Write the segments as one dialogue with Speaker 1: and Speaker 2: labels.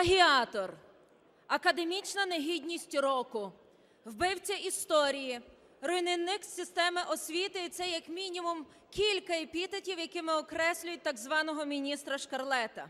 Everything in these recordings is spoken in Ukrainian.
Speaker 1: плагіатор, академічна негідність року, вбивця історії, руйнівник системи освіти, і це як мінімум кілька епітетів, якими окреслюють так званого міністра Шкарлета.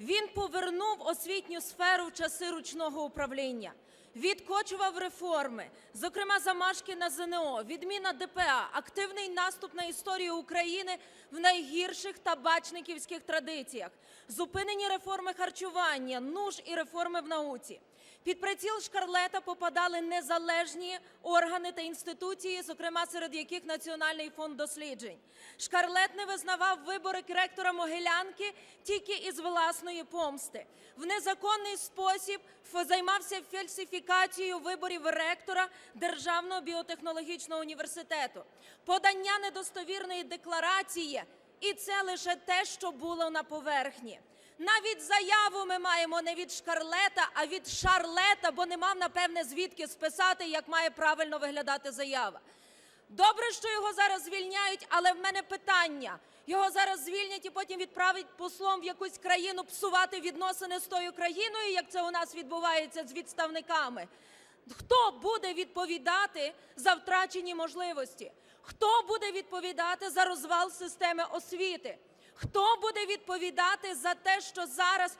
Speaker 1: Він повернув освітню сферу в часи ручного управління, відкочував реформи, зокрема замашки на ЗНО, відміна ДПА, активний наступ на історію України в найгірших табачниківських традиціях, зупинені реформи харчування, нуж і реформи в науці. Під приціл Шкарлета попадали незалежні органи та інституції, зокрема серед яких Національний фонд досліджень. Шкарлет не визнавав вибори ректора Могилянки тільки із власної помсти. В незаконний спосіб займався фальсифікацією виборів ректора Державного біотехнологічного університету. Подання недостовірної декларації, і це лише те, що було на поверхні. Навіть заяву ми маємо не від Шкарлета, а від Шарлета, бо не мав, напевне, звідки списати, як має правильно виглядати заява. Добре, що його зараз звільняють, але в мене питання. Його зараз звільнять і потім відправить послом в якусь країну псувати відносини з тою країною, як це у нас відбувається з відставниками. Хто буде відповідати за втрачені можливості? Хто буде відповідати за розвал системи освіти? Хто буде відповідати за те, що зараз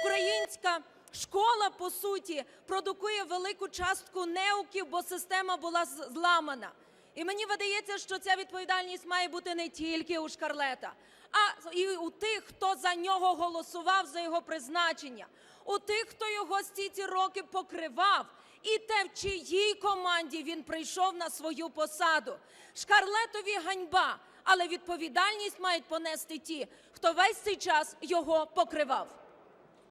Speaker 1: українська школа, по суті, продукує велику частку неуків, бо система була зламана? І мені видається, що ця відповідальність має бути не тільки у Шкарлета, а і у тих, хто за нього голосував за його призначення, у тих, хто його всі ці роки покривав, і те, в чиїй команді він прийшов на свою посаду. Шкарлетові ганьба, але відповідальність мають понести ті, хто весь цей час його покривав.